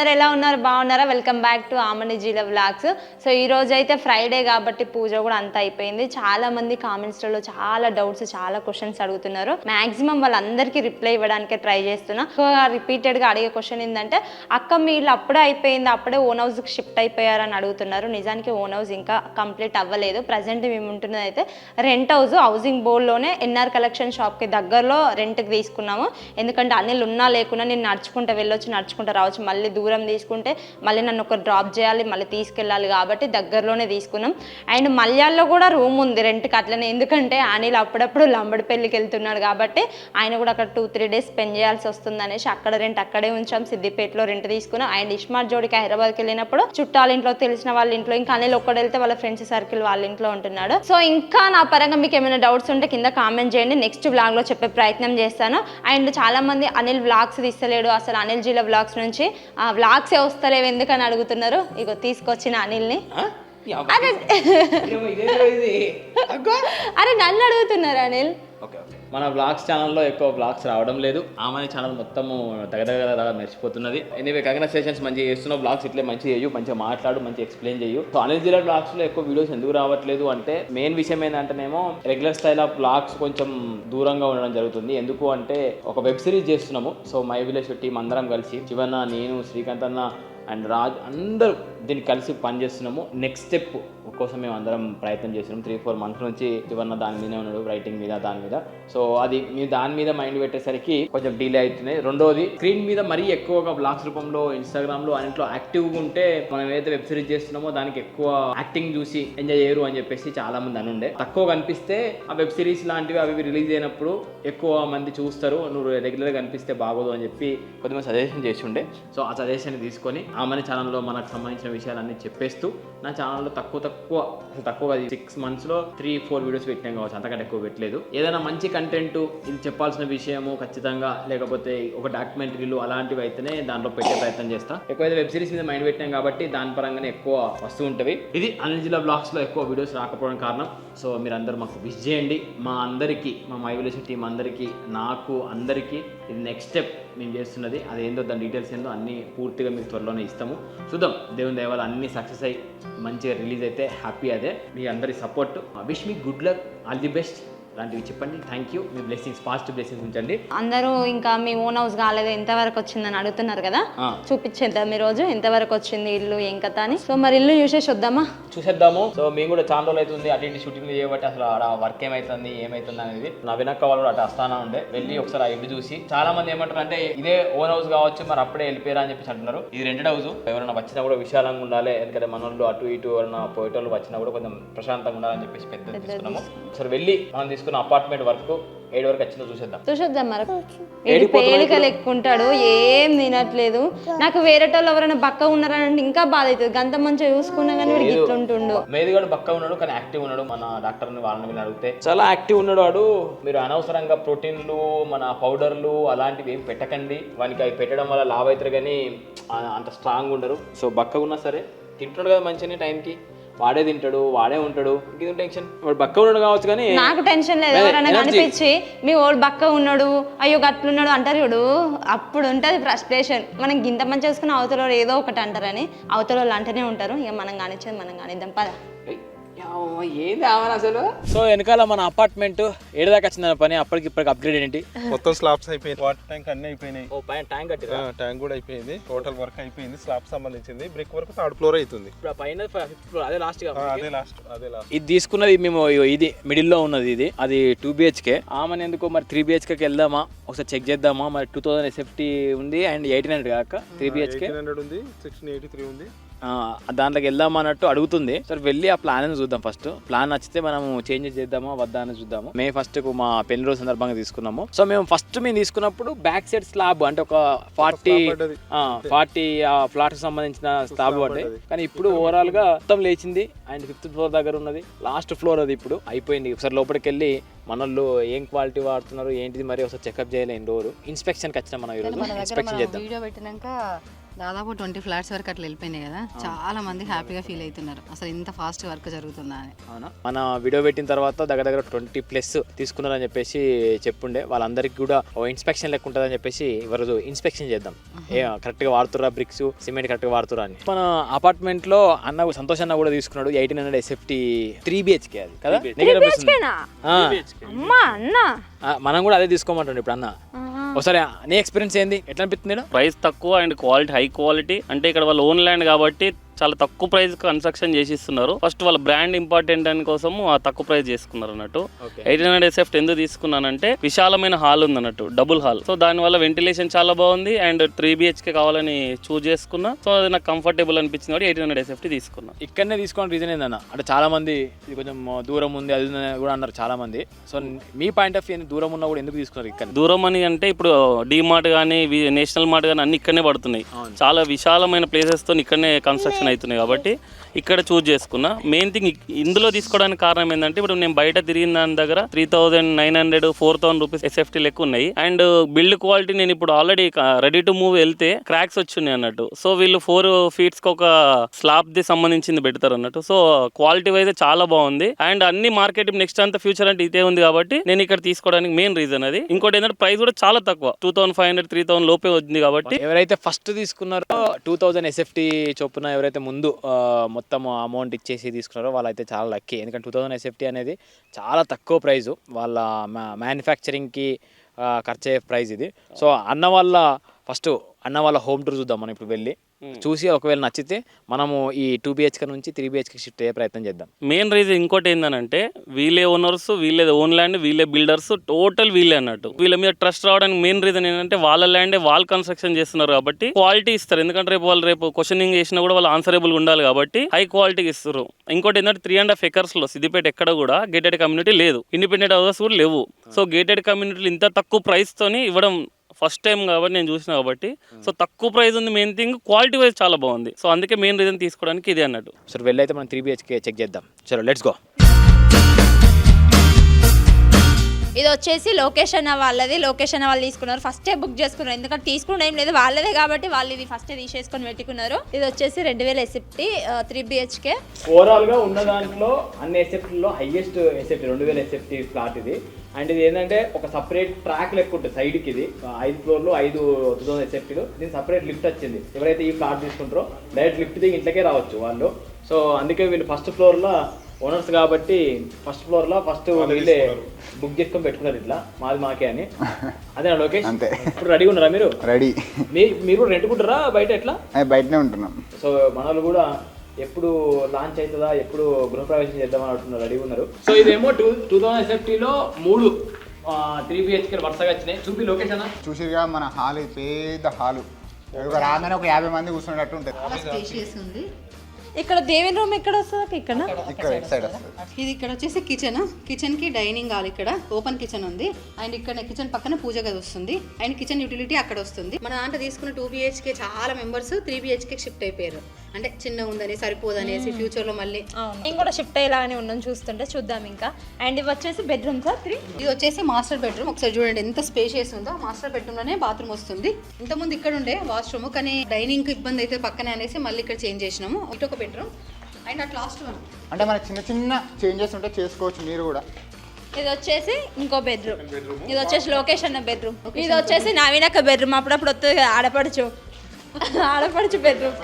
అందరు ఎలా ఉన్నారు? బాగున్నారా? వెల్కమ్ బ్యాక్ టు ఆమని జీల వ్లాగ్స్ సో ఈ రోజు అయితే ఫ్రైడే కాబట్టి పూజ కూడా అంత అయిపోయింది. చాలా మంది కామెంట్స్లలో చాలా డౌట్స్ చాలా క్వశ్చన్స్ అడుగుతున్నారు. మాక్సిమం వాళ్ళందరికీ రిప్లై ఇవ్వడానికి ట్రై చేస్తున్నా. సో రిపీటెడ్ అడిగే క్వశ్చన్ ఏంటంటే అక్క మీరు అప్పుడే అయిపోయింది. అప్పుడే ఓన్ హౌస్కి షిఫ్ట్ అయిపోయారని అడుగుతున్నారు. నిజానికి ఓన్ హౌస్ ఇంకా కంప్లీట్ అవ్వలేదు. ప్రజెంట్ మేము ఉంటున్నది అయితే రెంట్ హౌస్ హౌసింగ్ బోర్డ్లోనే ఎన్ఆర్ కలెక్షన్ షాప్కి దగ్గరలో రెంట్కి తీసుకున్నాము. ఎందుకంటే అన్నిలు ఉన్నా లేకున్నా నేను నడుచుకుంటూ వెళ్ళొచ్చు నడుచుకుంటూ రావచ్చు. మళ్ళీ దూరం తీసుకుంటే మళ్ళీ నన్ను ఒక డ్రాప్ చేయాలి మళ్ళీ తీసుకెళ్ళాలి కాబట్టి దగ్గరలోనే తీసుకున్నాం. అండ్ మల్యాల్లో కూడా రూమ్ ఉంది రెంట్కి అట్లనే. ఎందుకంటే అనిల్ అప్పుడప్పుడు లంబడి పెళ్ళికి వెళ్తున్నాడు కాబట్టి ఆయన కూడా అక్కడ టూ త్రీ డేస్ స్పెండ్ చేయాల్సి వస్తుంది అనేసి అక్కడ రెంట్ అక్కడే ఉంచాం. సిద్దిపేటలో రెంట్ తీసుకున్నాం. అండ్ ఇస్మార్ట్ జోడికి హైదరాబాద్కి వెళ్ళినప్పుడు చుట్టాల ఇంట్లో తెలిసిన వాళ్ళ ఇంట్లో ఇంకా అనిల్ ఒక్కడ వెళ్తే వాళ్ళ ఫ్రెండ్స్ సర్కిల్ వాళ్ళ ఇంట్లో ఉంటున్నాడు. సో ఇంకా నా పరంగా మీకు ఏమైనా డౌట్స్ ఉంటే కింద కామెంట్ చేయండి. నెక్స్ట్ వ్లాగ్లో చెప్పే ప్రయత్నం చేస్తాను. అండ్ చాలా మంది అనిల్ వ్లాగ్స్ తీస్తలేడు. అసలు అనిల్ జీల వ్లాగ్స్ నుంచి వ్లాగ్స్ ఏ వస్తలేవు ఎందుకని అడుగుతున్నారు? ఇగో తీసుకొచ్చిన అనిల్ని. అరే. అరే నన్ను అడుగుతున్నారు అనిల్. Okay okay. మన బ్లాగ్స్ ఛానల్లో ఎక్కువ బ్లాగ్స్ రావడం లేదు. ఆమె ఛానల్ మొత్తము దగ్గర మెరిచిపోతున్నది ఎనీవే కంగ్రాచులేషన్స్ మంచిగా చేస్తున్నావు బ్లాగ్స్ ఇట్లే మంచి చేయు మంచిగా మాట్లాడు మంచి ఎక్స్ప్లెయిన్ చేయు. సో అనిల్ జిల్లా బ్లాగ్స్లో ఎక్కువ వీడియోస్ ఎందుకు రావట్లేదు అంటే మెయిన్ విషయం ఏంటంటేనేమో రెగ్యులర్ స్టైల్ ఆఫ్ బ్లాగ్స్ కొంచెం దూరంగా ఉండడం జరుగుతుంది. ఎందుకు అంటే ఒక వెబ్ సిరీస్ చేస్తున్నాము. సో మై విలేజ్ టీం అందరం కలిసి శివన్న నేను శ్రీకాంత్ అన్న అండ్ రాజ్ అందరూ దీన్ని కలిసి పనిచేస్తున్నాము. నెక్స్ట్ స్టెప్ కోసం మేము అందరం ప్రయత్నం చేస్తున్నాం. త్రీ ఫోర్ మంత్స్ నుంచి ఇవన్న దాని మీదే ఉన్నాడు రైటింగ్ మీద దాని మీద. సో అది మీ దాని మీద మైండ్ పెట్టేసరికి కొంచెం డిలే అవుతున్నాయి రెండోది స్క్రీన్ మీద మరీ ఎక్కువగా బ్లాగ్స్ రూపంలో ఇన్స్టాగ్రామ్లో అన్నింటిలో యాక్టివ్గా ఉంటే మనం ఏదైతే వెబ్ సిరీస్ చేస్తున్నామో దానికి ఎక్కువ యాక్టింగ్ చూసి ఎంజాయ్ చేయరు అని చెప్పేసి చాలా మంది అనుండే. తక్కువ కనిపిస్తే ఆ వెబ్ సిరీస్ లాంటివి అవి రిలీజ్ అయినప్పుడు ఎక్కువ మంది చూస్తారు. నువ్వు రెగ్యులర్గా కనిపిస్తే బాగోదు అని చెప్పి కొద్దిగా సజెషన్ చేసి ఉండే. సో ఆ సజెషన్ తీసుకొని ఆమెని ఛానల్లో మనకు సంబంధించిన విషయాలన్నీ చెప్పేస్తూ నా ఛానల్లో తక్కువ తక్కువ అసలు తక్కువ సిక్స్ మంత్స్లో త్రీ ఫోర్ వీడియోస్ పెట్టాం కావచ్చు. అంతకంటే ఎక్కువ పెట్టలేదు. ఏదైనా మంచి కంటెంట్ ఇది చెప్పాల్సిన విషయము ఖచ్చితంగా లేకపోతే ఒక డాక్యుమెంటరీలు అలాంటివి అయితేనే దాంట్లో పెట్టే ప్రయత్నం చేస్తా. ఎక్కువైతే వెబ్ సిరీస్ మీద మైండ్ పెట్టాం కాబట్టి దాని పరంగానే ఎక్కువ వస్తూ ఉంటాయి ఇది అనిల్ జిల్లా బ్లాగ్స్లో ఎక్కువ వీడియోస్ రాకపోవడం కారణం. సో మీరు అందరూ మాకు విష్ చేయండి. మా అందరికీ మా మైవిలేషన్ టీం అందరికీ నాకు అందరికీ ఇది నెక్స్ట్ స్టెప్ మేము చేస్తున్నది అది ఏందో దాని డీటెయిల్స్ ఏందో అన్నీ పూర్తిగా మీకు త్వరలోనే ఇస్తాము. చూద్దాం దేవుని దయవాళ్ళు అన్ని సక్సెస్ అయ్యి మంచిగా రిలీజ్ అయితే హ్యాపీ అదే. మీ అందరి support wish me good luck all the best లాంటివి చెప్పండి. థ్యాంక్ యూ మీ బ్లెస్సింగ్స్ పాజిటివ్ బ్లెస్సింగ్స్ ఉంచండి. అందరూ ఇంకా మీ ఓన్ హౌస్ కాలేదు? ఎంతవరకు వచ్చిందని అడుగుతున్నారు కదా. చూపించేద్దాం ఈ రోజు. ఎంతవరకు వచ్చింది ఇల్లు ఏం కథ అని. సో మరి ఇల్లు చూసేసి వద్దామా? చూసేద్దాము. సో మేము కూడా చాలా రోజులు అవుతుంది. అటు ఇటు షూటింగ్ చేయబట్టి అసలు ఆడ వర్క్ ఏమైతుంది ఏమైతుంది అనేది. నా వెనక వాళ్ళు కూడా అటు వస్తానా ఉండే. వెళ్ళి ఒకసారి ఆ ఇల్లు చూసి. చాలా మంది ఏమంటారు అంటే ఇదే ఓన్ హౌస్ కావచ్చు మరి అప్పుడే వెళ్ళిపోయారా అని చెప్పేసి అంటున్నారు. ఇది రెంటెడ్ హౌస్ ఎవరైనా వచ్చినా కూడా విశాలంగా ఉండాలి. ఎందుకంటే మన వాళ్ళు అటు ఇటు ఎవరైనా పోయేటోళ్ళు వచ్చినా కూడా కొంచెం ప్రశాంతంగా ఉండాలని చెప్పేసి పెద్ద తీసుకున్నాము. ఒకసారి వెళ్ళి మనం తీసుకున్న అపార్ట్మెంట్ వర్క్ ఏడు వరకు వచ్చిందో చూసేద్దాం. చూసొద్దాం మరి. వీడు పేలికలు ఎక్కుంటాడు ఏం తినట్లేదు. నాకు వేరేటోళ్ళు ఎవరైనా బక్క ఉన్నారని అంటే ఇంకా బాధ అవుతుంది గంత మంచిగా చూసుకున్నా కానీ వీడికి ఇట్లుంటుండు మేదిగాడు బక్క ఉన్నాడు కానీ యాక్టివ్ ఉన్నాడు. మన డాక్టర్ని వాళ్ళని వీళ్ళని అడిగితే చాలా యాక్టివ్ ఉన్నాడు వాడు. మీరు అనవసరంగా ప్రోటీన్లు మన పౌడర్లు అలాంటివి ఏం పెట్టకండి. వానికి అవి పెట్టడం వల్ల లావ్ అవుతారు కానీ అంత స్ట్రాంగ్ ఉండరు. సో బక్కగా ఉన్నా సరే తింటున్నాడు కదా మంచిగానే టైంకి. వాడే తింటాడు వాడే ఉంటాడు. టెన్షన్ వాడు బక్క ఉన్నాడు కావచ్చు కానీ నాకు టెన్షన్ లేదు. ఎవరైనా కనిపించి మీ ఓడు బక్క ఉన్నాడు అయ్యో గట్లున్నాడు అంటారు చూడు. అప్పుడు ఉంటుంది ఫ్రస్ట్రేషన్ మనం గింత మంచి చేసుకుని అవతల వాళ్ళు ఏదో ఒకటి అంటారని అవతల వాళ్ళు అంటూనే ఉంటారు. ఇక మనం కానిచ్చేది మనం కానిద్దాం. పద. ఏంది ఆమెను అసలు? సో వెనకాల మన అపార్ట్మెంట్ ఏడు దాకా వచ్చింది పని అప్పటికి ఇప్పటికి అప్గ్రేడ్ ఏంటి? మొత్తం స్లాబ్స్ అయిపోయింది వాటర్ ట్యాంక్ అన్ని అయిపోయినాయి. ఓ పైన ట్యాంక్ కట్టిరా? ట్యాంక్ కూడా అయిపోయింది. టోటల్ వర్క్ అయిపోయింది స్లాబ్ సంబంధించింది. బ్రిక్ వర్క్ థర్డ్ ఫ్లోర్ అవుతుంది. ఇప్పుడు పైన ఫిఫ్త్ ఫ్లోర్ అదే లాస్ట్ ఆ, అదే లాస్ట్ అదే లాస్ట్ ఇది తీసుకున్నది మేము ఇది మిడిల్లో ఉన్నది ఇది. అది టూ బిహెచ్కే ఆమెను ఎందుకు మరి త్రీ బిహెచ్కేకి వెళ్దామా? ఒకసారి చెక్ చేద్దామా? మరి two thousand S F T ఉంది అండ్ ఎయిటీన్ హండ్రెడ్ కాక three B H K hundred ఉంది సిక్స్టీన్ ఎయిటీ త్రీ ఉంది. దాంట్లోకి వెళ్దామా అన్నట్టు అడుగుతుంది. సరే వెళ్ళి ఆ ప్లాన్ చూద్దాం ఫస్ట్ ప్లాన్ నచ్చితే మనం చేంజ్ చేద్దామా వద్దా అని చూద్దాము. మే ఫస్ట్కు మా పెళ్ళి రోజు సందర్భంగా తీసుకున్నాము. సో మేము ఫస్ట్ మేము తీసుకున్నప్పుడు బ్యాక్ సైడ్ స్లాబ్ అంటే ఒక ఫార్టీ. ఫార్టీ ఫ్లాట్కి సంబంధించిన స్లాబ్ పడ్డాయి కానీ ఇప్పుడు ఓవరాల్గా మొత్తం లేచింది. అండ్ ఫిఫ్త్ ఫ్లోర్ దగ్గర ఉన్నది. లాస్ట్ ఫ్లోర్ అది ఇప్పుడు. అయిపోయింది. ఒకసారి లోపలికి వెళ్ళి మనోళ్ళు ఏం క్వాలిటీ వాడుతున్నారు ఏంటిది మరి ఒకసారి చెకప్ చేయలేని డోర్ ఇన్స్పెక్షన్కి వచ్చిన మనం ఈరోజు. ఇన్స్పెక్షన్ చేద్దాం. వీడియో పెట్టినాక దాదాపు ట్వంటీ ఫ్లాట్స్ వరకు అట్లా వెళ్ళిపోయినాయి కదా. చాలా మంది హ్యాపీగా ఫీల్ అవుతున్నారు. అసలు ఇంత ఫాస్ట్ వర్క్ జరుగుతుందా అని. అవునా? మన వీడియో పెట్టిన తర్వాత దగ్గర దగ్గర ట్వంటీ ప్లస్ తీసుకున్నారని చెప్పేసి చెప్పుండే. వాళ్ళందరికీ కూడా ఓ ఇన్స్పెక్షన్ లెక్క ఉంటుందని చెప్పేసి ఈరోజు ఇన్స్పెక్షన్ చేద్దాం. ఏ కరెక్ట్గా వాడుతురా బ్రిక్స్? సిమెంట్ కరెక్ట్గా వాడుతురా అని. మన అపార్ట్మెంట్లో అన్న సంతోష్ అన్న కూడా తీసుకున్నాడు. Eighteen hundred SFT three BHK అది కదా? మనం కూడా అదే తీసుకోమంటుండే ఇప్పుడు అన్న. ఒకసారి నీ ఎక్స్పీరియన్స్ ఏంది? ఎట్లా అనిపిస్తుంది ప్రైస్ తక్కువ అండ్ క్వాలిటీ హై క్వాలిటీ అంటే ఇక్కడ వాళ్ళ ఓన్ ల్యాండ్ కాబట్టి చాలా తక్కువ ప్రైస్ కన్స్ట్రక్షన్ చేసి ఇస్తున్నారు ఫస్ట్ వాళ్ళ బ్రాండ్ ఇంపార్టెంట్ అని కోసం ఆ తక్కువ ప్రైస్ చేసుకున్నారు అన్నట్టు. ఎయిటీన్ హండ్రెడ్ ఎస్ఎఫ్ట్ ఎందుకు తీసుకున్నానంటే విశాలమైన హాల్ ఉంది అన్నట్టు డబుల్ హాల్. సో దానివల్ల వెంటిలేషన్ చాలా బాగుంది అండ్ త్రీ బిహెచ్కే కావాలని చూస్ చేసుకున్నా. సో అది నాకు కంఫర్టబుల్ అనిపించింది కాబట్టి ఎయిటీన్ హండ్రెడ్ ఎస్ఎఫ్టీ తీసుకున్నా. ఇక్కడనే తీసుకోవడం రీజన్ ఏందన్న? అంటే చాలా మంది ఇది కొంచెం దూరం ఉంది అది కూడా అన్నారు చాలా మంది. సో మీ పాయింట్ ఆఫ్ వ్యూ దూరం ఉన్నా కూడా ఎందుకు తీసుకున్నారు ఇక్కడ దూరం అని అంటే ఇప్పుడు డి మార్ట్ కానీ నేషనల్ మార్ట్ కానీ అన్ని ఇక్కడనే పడుతున్నాయి. చాలా విశాలమైన ప్లేసెస్తో ఇక్కడనే కన్స్ట్రక్షన్ అవుతున్నాయి కాబట్టి ఇక్కడ చూజ్ చేసుకున్నా. మెయిన్ థింగ్ ఇందులో తీసుకోవడానికి కారణం ఏంటంటే ఇప్పుడు నేను బయట తిరిగిన దాని దగ్గర three thousand nine hundred four thousand rupees SFT లెక్క ఉన్నాయి. అండ్ బిల్డ్ క్వాలిటీ నేను ఇప్పుడు ఆల్రెడీ రెడీ టు మూవ్ వెళ్తే క్రాక్స్ వచ్చినాయి అన్నట్టు. సో వీళ్ళు ఫోర్ ఫీట్స్కి ఒక స్లాబ్ ది సంబంధించింది పెడతారు అన్నట్టు. సో క్వాలిటీ వైజ్ చాలా బాగుంది. అండ్ అన్ని మార్కెట్ నెక్స్ట్ అంతా ఫ్యూచర్ అంటే ఇదే ఉంది కాబట్టి నేను ఇక్కడ తీసుకోవడానికి మెయిన్ రీజన్ అది. ఇంకోటి ఏంటంటే ప్రైస్ కూడా చాలా తక్కువ. Two thousand five hundred three thousand లోపే ఉంది కాబట్టి. ఎవరైతే ఫస్ట్ తీసుకున్నారో టూ థౌసండ్ ఎస్ఎఫ్టీ చొప్పున ఎవరైతే ముందు మొత్తం అమౌంట్ ఇచ్చేసి తీసుకున్నారో వాళ్ళైతే చాలా లక్కీ ఎందుకంటే టూ థౌజండ్ ఎస్ఎఫ్టీ అనేది చాలా తక్కువ ప్రైజు వాళ్ళ మ్యానుఫ్యాక్చరింగ్కి ఖర్చు అయ్యే ప్రైస్ ఇది. సో అన్న వాళ్ళ ఫస్ట్ అన్న వాళ్ళ హోమ్ టూర్ చూద్దాం మనం ఇప్పుడు వెళ్ళి. చూసి ఒకవేళ నచ్చితే మనము ఈ టూ బిహెచ్కే నుంచి త్రీ బిహెచ్కే షిఫ్ట్ అయ్యే ప్రయత్నం చేద్దాం. మెయిన్ రీజన్ ఇంకోటి ఏంటంటే వీళ్ళే ఓనర్స్ వీళ్ళే ఓన్ ల్యాండ్ వీళ్ళే బిల్డర్స్ టోటల్ వీళ్ళే అన్నట్టు. వీళ్ళ మీద ట్రస్ట్ రావడానికి మెయిన్ రీజన్ ఏంటంటే వాళ్ళ ల్యాండే వాళ్ళు కన్స్ట్రక్షన్ చేస్తున్నారు కాబట్టి క్వాలిటీ ఇస్తారు. ఎందుకంటే రేపు వాళ్ళు రేపు క్వశ్చనింగ్ చేసినా కూడా వాళ్ళు ఆన్సరబుల్ ఉండాలి కాబట్టి హై క్వాలిటీకి ఇస్తారు. ఇంకోటి ఏంటంటే త్రీ అండ్ హాఫ్ ఎకర్స్లో సిద్దిపేట ఎక్కడ కూడా గేటెడ్ కమ్యూనిటీ లేదు. ఇండిపెండెంట్ హౌసెస్ కూడా లేవు. సో గేటెడ్ కమ్యూనిటీలు ఇంత తక్కువ ప్రైస్ తోని ఇవ్వడం ఫస్ట్ టైం కాబట్టి నేను చూసిన కాబట్టి. సో తక్కువ ప్రైస్ ఉంది మెయిన్ థింగ్ క్వాలిటీ వైజ్ చాలా బాగుంది. సో అందుకే మెయిన్ రీజన్ తీసుకోవడానికి ఇదే అన్నట్టు. సో వెళ్ళి అయితే మనం త్రీ బిహెచ్కే చెక్ చేద్దాం. సరే లెట్స్ గో. ఇది వచ్చేసి లొకేషన్ వాళ్ళది. లొకేషన్ వాళ్ళు తీసుకున్నారు. ఫస్టే బుక్ చేసుకున్నారు. ఎందుకంటే తీసుకున్న ఏం లేదు. వాళ్ళదే కాబట్టి వాళ్ళు ఇది ఫస్టే తీసేసుకొని పెట్టుకున్నారు. ఇది వచ్చేసి రెండు వేల ఎస్ఎఫ్టీ త్రీ బిహెచ్కే ఓవరాల్గా ఉన్న దాంట్లో అన్ని ఎస్ఎఫ్టీలో హైయెస్ట్ ఎస్ఎఫ్టీ రెండు వేల ఎస్ఎఫ్టీ ఫ్లాట్ ఇది. అండ్ ఇది ఏంటంటే ఒక సపరేట్ ట్రాక్ లెక్క ఉంటుంది సైడ్కి ఇది. ఐదు ఫ్లోర్లు ఐదు టూ థౌసండ్ ఎస్ఎఫ్టీలు దీని సపరేట్ లిఫ్ట్ వచ్చింది. ఎవరైతే ఈ ఫ్లాట్ తీసుకుంటారో డైరెక్ట్ లిఫ్ట్ దిగి ఇంట్లోకే రావచ్చు వాళ్ళు. సో అందుకే వీళ్ళు ఫస్ట్ ఫ్లోర్లో ఓనర్స్ కాబట్టి ఫస్ట్ ఫ్లోర్లో ఫస్ట్ వీళ్ళే బుక్ చేసుకొని పెట్టుకున్నారు ఇట్లా. మాది మాకే అని. అదే లోకేష్? అంతే. ఇప్పుడు రెడీగా ఉన్నారా మీరు? రెడీ మీ మీరు కూడా రెంట్కుంటారా బయట ఎట్లా? బయటనే ఉంటున్నాం. సో మన వాళ్ళు కూడా ఎప్పుడు లాంచ్ అవుతుందా ఎప్పుడు గృహప్రవేశం చేద్దామని అంటున్నారు రెడీ ఉన్నారు. సో ఇదేమో టూ టూ థౌసండ్ ఎస్ఎఫ్టీలో మూడు త్రీ బిహెచ్కే వరుసగా వచ్చినాయి. చూపి లొకేషన్ చూసిరుగా మన హాల్ పెద్ద హాలు. ఒక రాగానే ఒక యాభై మంది కూర్చున్నట్టు ఉంటుంది. ఇక్కడ దేవిన్ రూమ్ ఎక్కడ వస్తుంది ఇక్కడ? ఇక్కడ ఇటు సైడ్ వస్తుంది. ఇది ఇక్కడ వచ్చేసి కిచెన్ కిచెన్కి డైనింగ్ హాల్ ఇక్కడ. ఓపెన్ కిచెన్ ఉంది. అండ్ ఇక్కడ కిచెన్ పక్కన పూజ గది వస్తుంది. అండ్ కిచెన్ యూటిలిటీ అక్కడ వస్తుంది. మన దాంట్లో తీసుకున్న టూ బిహెచ్కే చాలా మెంబర్స్ త్రీ బిహెచ్కే షిఫ్ట్ అయిపోయారు. అంటే చిన్న ఉందని సరిపోదనేసి ఫ్యూచర్లో మళ్ళీ. నేను కూడా షిఫ్ట్ అయ్యేలాగానే ఉన్నాను చూస్తుంటే చూద్దాం ఇంకా. అండ్ ఇవి వచ్చేసి బెడ్రూమ్ సార్ త్రీ ఇది వచ్చేసి మాస్టర్ బెడ్రూమ్ ఒకసారి చూడండి ఎంత స్పేషియస్ ఉందో. మాస్టర్ బెడ్రూమ్లోనే బాత్రూమ్ వస్తుంది. ఇంతకుముందు ఇక్కడ ఉండే వాష్రూమ్ కానీ డైనింగ్కి ఇబ్బంది అయితే పక్కనే అనేసి మళ్ళీ ఇక్కడ చేంజ్ చేసినాము. ఇటు ఒక bedroom and at last one అంటే మనకి చిన్న చిన్న చేంజెస్ ఉంటే చేసుకోవచ్చు మీరు కూడా. ఇది వచ్చేసి ఇంకో బెడ్రూమ్ ఇది వచ్చేసి లొకేషన్ బెడ్రూమ్ ఇది వచ్చేసి నవీనక్క బెడ్రూమ్ అప్పుడప్పుడు వస్తుంది ఆడపడుచు. ఆడపడుచు బెడ్రూమ్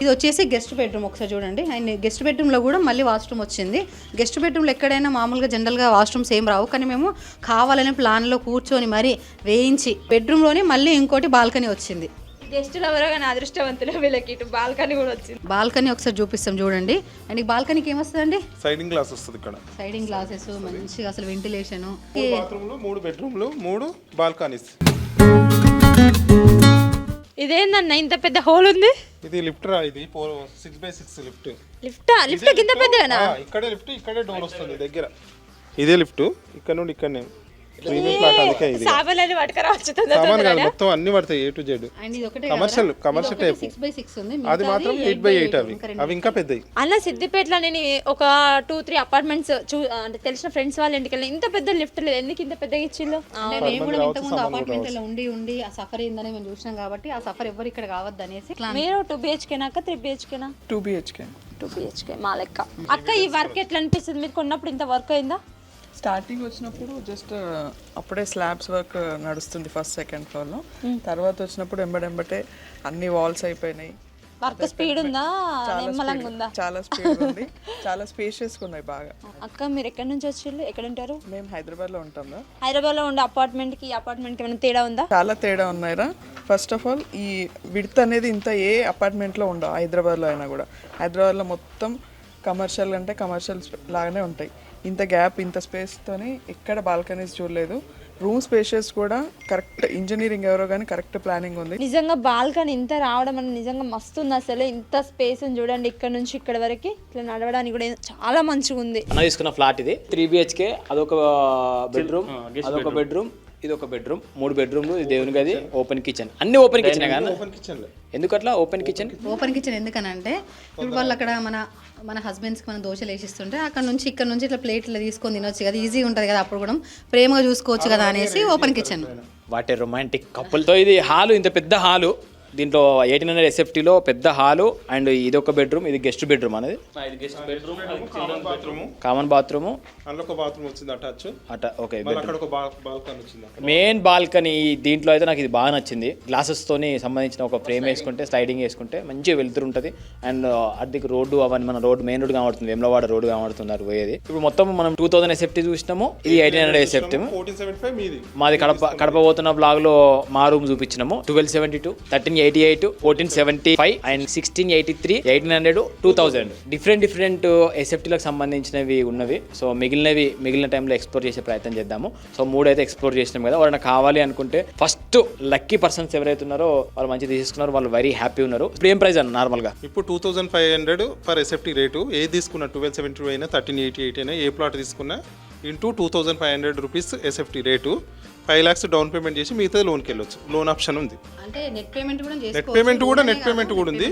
ఇది వచ్చేసి గెస్ట్ బెడ్రూమ్ ఒకసారి చూడండి. అండ్ గెస్ట్ బెడ్రూమ్లో కూడా మళ్ళీ వాష్రూమ్ వచ్చింది. గెస్ట్ బెడ్రూమ్లో ఎక్కడైనా మామూలుగా జనరల్గా వాష్రూమ్స్ ఏం రావు. కానీ మేము కావాలనే ప్లాన్లో కూర్చొని మరీ వేయించి బెడ్రూమ్లోనే మళ్ళీ ఇంకోటి బాల్కనీ వచ్చింది. గెస్టులు ఎవరో కానీ అదృష్టవంతులు వీళ్ళకి ఇటు బాల్కనీ కూడా వచ్చింది. బాల్కనీ ఒకసారి చూపిస్తాం చూడండి. అండ్ ఈ బాల్కనీకి ఏమొస్తుందండి? సైడింగ్ గ్లాస్ వస్తుంది ఇక్కడ. సైడింగ్ గ్లాసెస్ మంచిగా అసలు వెంటిలేషను మూడు బాత్రూమ్లు మూడు బెడ్రూమ్లు మూడు బాల్కనీస్ ఇదేందన్న ఇంత పెద్ద హోల్ ఉంది? ఇది లిఫ్ట్ రా ఇది six by six lift. Lift? Lift. కింద పెద్దగానా ఇక్కడే లిఫ్ట్ ఇక్కడే డోర్ వస్తుంది దగ్గర. ఇదే లిఫ్ట్ ఇక్కడ నుండి ఇక్కడనే. ప్రీమియం ప్లాట్ అందుకే ఇది. సామాన్లు పట్టుకురావచ్చు సామాన్ కాదు మొత్తం అన్ని పడతాయి ఏ టు జెడ్ అండ్ ఇది ఒకటే commercial commercial type six by six ఉంది. అది మాత్రం ఎయిట్ బై ఎయిట్ అవి. అవి ఇంకా పెద్దవి. అలా సిద్దిపేటలో నేను ఒక టూ త్రీ అపార్ట్మెంట్స్ చూ అంటే తెలిసిన ఫ్రెండ్స్ వాళ్ళ ఇంటికి వెళ్ళి ఇంత పెద్ద లిఫ్ట్ లేదు. ఎందుకు ఇంత పెద్దగా ఇచ్చిళ్ళు? అంటే మేము కూడా ఇంతకుముందు అపార్ట్మెంట్లో ఉండి ఉండి ఆ సఫర్ ఏందని మేము చూసినాం కాబట్టి ఆ సఫర్ ఎవరు ఇక్కడ కావద్దు అనేసి మీరు టూ బిహెచ్కేనాక త్రీ బిహెచ్కేనా టూ బిహెచ్కే టూ బిహెచ్కే మా లెక్క. అక్క ఈ వర్క్ ఎట్లా అనిపిస్తుంది? మీరు కొన్నప్పుడు ఇంత వర్క్ అయిందా? స్టార్టింగ్ వచ్చినప్పుడు జస్ట్ అప్పుడే స్లాబ్స్ వర్క్ నడుస్తుంది ఫస్ట్ సెకండ్ ఫ్లోర్లో తర్వాత వచ్చినప్పుడు ఎంబడెంబటే అన్ని వాల్స్ అయిపోయినాయి. వర్క్ స్పీడ్ ఉందా? నిమ్మలంగా ఉందా చాలా స్పీడ్ ఉంది. చాలా స్పేషియస్గా ఉన్నాయి బాగా. అక్క మీరు ఎక్కడి నుంచి వచ్చిళ్ళు? ఎక్కడ ఉంటారు మేము హైదరాబాద్లో ఉంటాం కదా హైదరాబాద్లో ఉండే అపార్ట్మెంట్కి ఈ అపార్ట్మెంట్కి ఏమైనా తేడా ఉందా? చాలా తేడా ఉన్నాయిరా ఫస్ట్ ఆఫ్ ఆల్ ఈ విడ్త్ అనేది ఇంత ఏ అపార్ట్మెంట్లో ఉండవు హైదరాబాద్లో అయినా కూడా. హైదరాబాద్లో మొత్తం కమర్షియల్ అంటే కమర్షియల్ లాగానే ఉంటాయి. ఇంత గ్యాప్ ఇంత స్పేస్తోని ఎక్కడ బాల్కనీస్ చూడలేదు. రూమ్ స్పేషియస్ కూడా కరెక్ట్ ఇంజనీరింగ్ ఎవరో కానీ కరెక్ట్ ప్లానింగ్ ఉంది. నిజంగా బాల్కనీ ఇంత రావడం అనేది నిజంగా మస్తు ఉంది అసలు. ఇంత స్పేస్ చూడండి ఇక్కడ నుంచి ఇక్కడ వరకు. ఇట్లా నడవడానికి కూడా చాలా మంచిగా ఉంది అన్న తీసుకున్న ఫ్లాట్ ఇది. త్రీ బిహెచ్కే అదొక బెడ్రూమ్ అదొక బెడ్రూమ్ ఇది ఒక బెడ్రూమ్ మూడు బెడ్రూమ్లు ఇది దేవుని గది ఓపెన్ కిచెన్ అన్ని ఓపెన్ కిచెన్ ఓపెన్ కిచెన్ ఎందుకట్లా? ఓపెన్ కిచెన్ ఓపెన్ కిచెన్ ఎందుకనంటే ఇప్పుడు వాళ్ళు అక్కడ మన మన హస్బెండ్స్కి మనం దోశలు వేసిస్తుంటే అక్కడ నుంచి ఇక్కడ నుంచి ఇట్లా ప్లేట్లు తీసుకొని తినొచ్చు కదా. ఈజీ ఉంటుంది కదా అప్పుడు కూడా. ప్రేమగా చూసుకోవచ్చు కదా అనేసి ఓపెన్ కిచెన్ వాటి రొమాంటిక్ కపుల్తో ఇది హాలు ఇంత పెద్ద హాలు. దీంట్లో ఎయిటీన్ హండ్రెడ్ ఎస్ఎఫ్టీలో పెద్ద హాలు అండ్ ఇది ఒక బెడ్రూమ్ ఇది గెస్ట్ బెడ్రూమ్ అనేది. కామన్ బాత్రూము అందులో ఒక బాత్రూమ్ వచ్చింది అటాచ్ అట ఓకే మళ్ళీ అక్కడ ఒక బాల్కన్ వచ్చింది మెయిన్ బాల్కనీ దీంట్లో అయితే నాకు ఇది బాగా నచ్చింది. గ్లాసెస్ తోని సంబంధించిన ఒక ఫ్రేమ్ వేసుకుంటే స్లైడింగ్ వేసుకుంటే మంచిగా వెళ్తురు ఉంటుంది. అండ్ అద్దెకి రోడ్డు అవన్నీ మన రోడ్డు మెయిన్ రోడ్ కనబడుతుంది. వేములవాడ రోడ్డు కనబడుతున్నారు పోయేది. ఇప్పుడు మొత్తం మనం టూ థౌసండ్ ఎస్ఎఫ్టీ చూసినాము. ఇది ఎయిటీన్ హండ్రెడ్ ఎస్ఎఫ్టీ మీది. మాది కడప కడప పోతున్న బ్లాగ్లో మా room చూపించినాము. Twelve seventy two thirteen eighty eight fourteen seventy five and sixteen eighty three eighteen hundred two thousand different different ఎస్ఎఫ్టీలకు సంబంధించినవి ఉన్నవి. సో మిగిలినవి మిగిలిన టైంలో ఎక్స్ప్లోర్ చేసే ప్రయత్నం చేద్దాము. సో మూడు అయితే ఎక్స్ప్లోర్ చేసినాం కదా. వాళ్ళని కావాలి అనుకుంటే ఫస్ట్ లక్కీ పర్సన్స్ ఎవరైతే ఉన్నారో వాళ్ళు మంచి తీసుకున్నారు వాళ్ళు వెరీ హ్యాపీ ఉన్నారు. ఇప్పుడు ఏం ప్రైస్ అన్న నార్మల్గా ఇప్పుడు two thousand five hundred for SFT rate ఏది తీసుకున్నా ట్వెల్వ్ సెవెంటీ టూ అయినా థర్టీన్ ఎయిటీ ఎయిట్ అయినా ఏ ప్లాట్ తీసుకున్నా into two thousand five hundred rupees SFT rate five lakhs down payment చేసి మిగతా లోన్కి వెళ్ళొచ్చు. లోన్ ఆప్షన్ ఉంది. అంటే నెట్ పేమెంట్ కూడా నెట్ పేమెంట్ కూడా నెట్ పేమెంట్ కూడా ఉంది.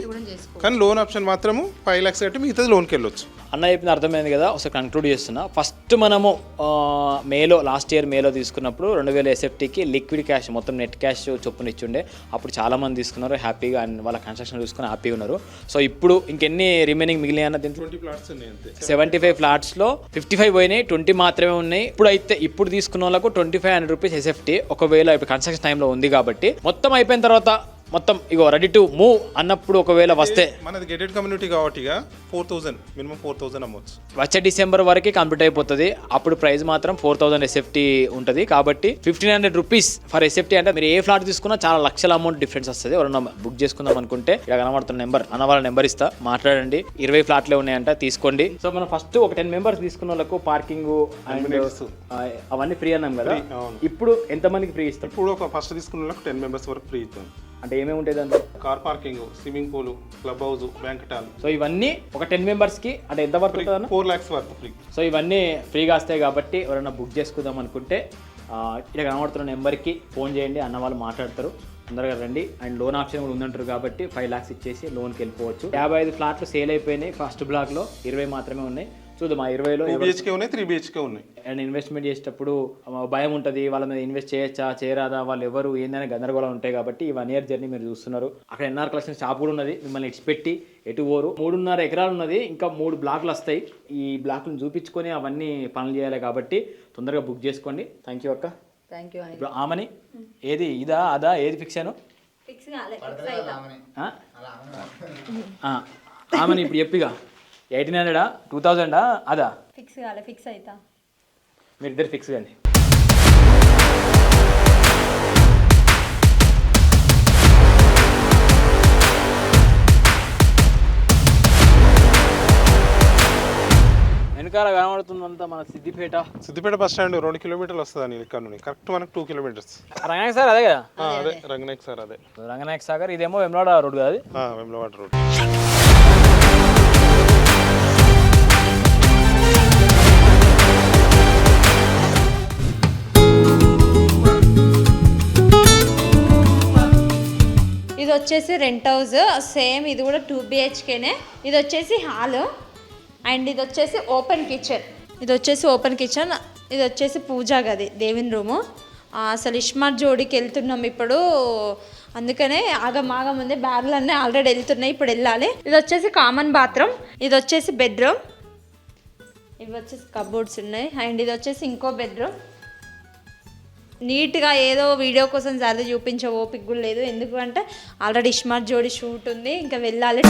కానీ లోన్ ఆప్షన్ మాత్రము ఫైవ్ ల్యాక్స్ కట్టి మిగతాది లోన్కి వెళ్ళొచ్చు. అన్న చెప్పింది అర్థమైంది కదా ఒకసారి కంక్లూడ్ చేస్తున్నా. ఫస్ట్ మనము మేలో లాస్ట్ ఇయర్ మేలో తీసుకున్నప్పుడు రెండు వేల ఎస్ఎఫ్టీకి లిక్విడ్ క్యాష్ మొత్తం నెట్ క్యాష్ చొప్పున ఇచ్చుండే. అప్పుడు చాలా మంది తీసుకున్నారు హ్యాపీగా అండ్ వాళ్ళ కన్స్ట్రక్షన్ చూసుకుని హ్యాపీగా ఉన్నారు. సో ఇప్పుడు ఇంకెన్ని రిమైనింగ్ అంతే సెవెంటీ ఫైవ్ ఫ్లాట్స్లో ఫిఫ్టీ ఫైవ్ పోయినాయి ట్వంటీ మాత్రమే ఉన్నాయి. ఇప్పుడు అయితే ఇప్పుడు తీసుకున్న వాళ్ళకు twenty five hundred rupees SFT ఒకవేళ ఇప్పుడు కన్స్ట్రక్షన్ టైంలో ఉంది కాబట్టి మొత్తం అయిపోయిన తర్వాత మొత్తం ఇగో రెడీ టు మూవ్ అన్నప్పుడు ఒకవేళ వస్తే. మనది గెటెడ్ కమ్యూనిటీ కాబట్టి four thousand minimum four thousand అమ్మవచ్చు వచ్చే డిసెంబర్ వరకు కంప్లీట్ అయిపోతుంది. అప్పుడు ప్రైస్ మాత్రం ఫోర్ థౌసండ్ ఎస్ఎఫ్టీ ఉంటుంది. కాబట్టి fifteen hundred rupees for SFT అంటే మీరు ఏ ఫ్లాట్ తీసుకున్నా చాలా లక్షల అమౌంట్ డిఫరెన్స్ వస్తుంది. ఎవరన్నా బుక్ చేసుకుందాం అనుకుంటే ఇక్కడ కనబడుతున్న నెంబర్ అన్న వాళ్ళ నెంబర్ ఇస్తా. మాట్లాడండి. ఇరవై ఫ్లాట్లే ఉన్నాయంట తీసుకోండి. సో మనం ఫస్ట్ ఒక టెన్ మెంబర్స్ తీసుకున్న వాళ్ళకు పార్కింగ్ అండ్ అవన్నీ ఫ్రీ అన్నాం కదా. ఇప్పుడు ఎంతమందికి ఫ్రీ ఇస్తాం ఇప్పుడు ఒక ఫస్ట్ తీసుకున్న వాళ్ళకి టెన్ మెంబర్స్ వరకు ఫ్రీ ఇస్తాం అంటే ఏమేమి ఉంటాయి దాంట్లో? Car parking swimming pool club house banquet hall so ఇవన్నీ ఒక టెన్ మెంబర్స్కి అంటే ఎంత వరకు ఉంటుంది ఫోర్ ల్యాక్స్ వరకు ఫ్రీ. సో ఇవన్నీ ఫ్రీగా వస్తాయి కాబట్టి ఎవరైనా బుక్ చేసుకుందాం అనుకుంటే ఇక్కడ కనబడుతున్న నెంబర్కి ఫోన్ చేయండి అన్న వాళ్ళు మాట్లాడతారు. తొందరగా రండి. అండ్ లోన్ ఆప్షన్ కూడా ఉందంటారు కాబట్టి ఫైవ్ లాక్స్ ఇచ్చేసి లోన్కి వెళ్ళిపోవచ్చు. యాభై ఐదు ఫ్లాట్లు సేల్ అయిపోయినాయి ఫస్ట్ బ్లాక్లో. ఇరవై మాత్రమే ఉన్నాయి. చూద్దాం ఆ ఇరవైలో టూ బిహెచ్కే ఉన్నాయి త్రీ బిహెచ్కే ఉన్నాయి. అండ్ ఇన్వెస్ట్మెంట్ చేసేటప్పుడు భయం ఉంటుంది వాళ్ళ మీద ఇన్వెస్ట్ చేయొచ్చా చేయరాదా వాళ్ళు ఎవరు ఏందని గందరగోళం ఉంటాయి కాబట్టి ఈ వన్ ఇయర్ జర్నీ మీరు చూస్తున్నారు. అక్కడ ఎన్ఆర్ కలెక్షన్ షాప్ కూడా ఉన్నది మిమ్మల్ని ఇచ్చిపెట్టి ఎటు పోరు. మూడున్నర ఎకరాలు ఉన్నది ఇంకా మూడు బ్లాక్లు వస్తాయి. ఈ బ్లాక్లను చూపించుకొని అవన్నీ పనులు చేయాలి కాబట్టి తొందరగా బుక్ చేసుకోండి. థ్యాంక్ యూ అక్క. థ్యాంక్ యూ అని ఇప్పుడు ఆమని ఏది ఇదా అదా ఏది ఫిక్స్ అయ్యాను ఆ? ఆ, ఆమని ఇప్పుడు చెప్పిగా ఎయిటీన్ హండ్రెడా? టూ థౌజండా? అదా? ఫిక్స్ కాలే ఫిక్స్ అవుతా మీరిద్దరు ఫిక్స్ కండి వెనకాల కనబడుతుందంతా మన సిద్దిపేట. సిద్దిపేట బస్ స్టాండ్ రెండు కిలోమీటర్లు వస్తుంది అని ఇక్కడ నుండి. కరెక్ట్ మనకు టూ కిలోమీటర్స్. రంగనాయక్ సార్ అదే కదా? అదే రంగనాయక్ సార్ అదే. రంగనాయక్ సాగర్ ఇదేమో వెమ్లాడ రోడ్ కదా అది? ఆ, వెమ్లవాడ రోడ్. ఇది వచ్చేసి రెంట్ హౌస్ సేమ్ ఇది కూడా టూ బిహెచ్కేనే ఇది వచ్చేసి హాల్ అండ్ ఇది వచ్చేసి ఓపెన్ కిచెన్ ఇది వచ్చేసి ఓపెన్ కిచెన్ ఇది వచ్చేసి పూజా గది దేవుని రూము అసలు ఇష్మార్ జోడికి వెళ్తున్నాం ఇప్పుడు. అందుకనే ఆగం ఆగం ఉంది. బ్యాగులు అన్నీ ఆల్రెడీ వెళ్తున్నాయి. ఇప్పుడు వెళ్ళాలి. ఇది వచ్చేసి కామన్ బాత్రూమ్ ఇది వచ్చేసి బెడ్రూమ్ ఇవి వచ్చేసి కబోర్డ్స్ ఉన్నాయి. అండ్ ఇది వచ్చేసి ఇంకో బెడ్రూమ్ నీట్గా ఏదో వీడియో కోసం సరదా చూపించే ఓపిక కూడా లేదు. ఎందుకంటే ఆల్రెడీ స్మార్ట్ జోడి షూట్ ఉంది. ఇంకా వెళ్ళాలి.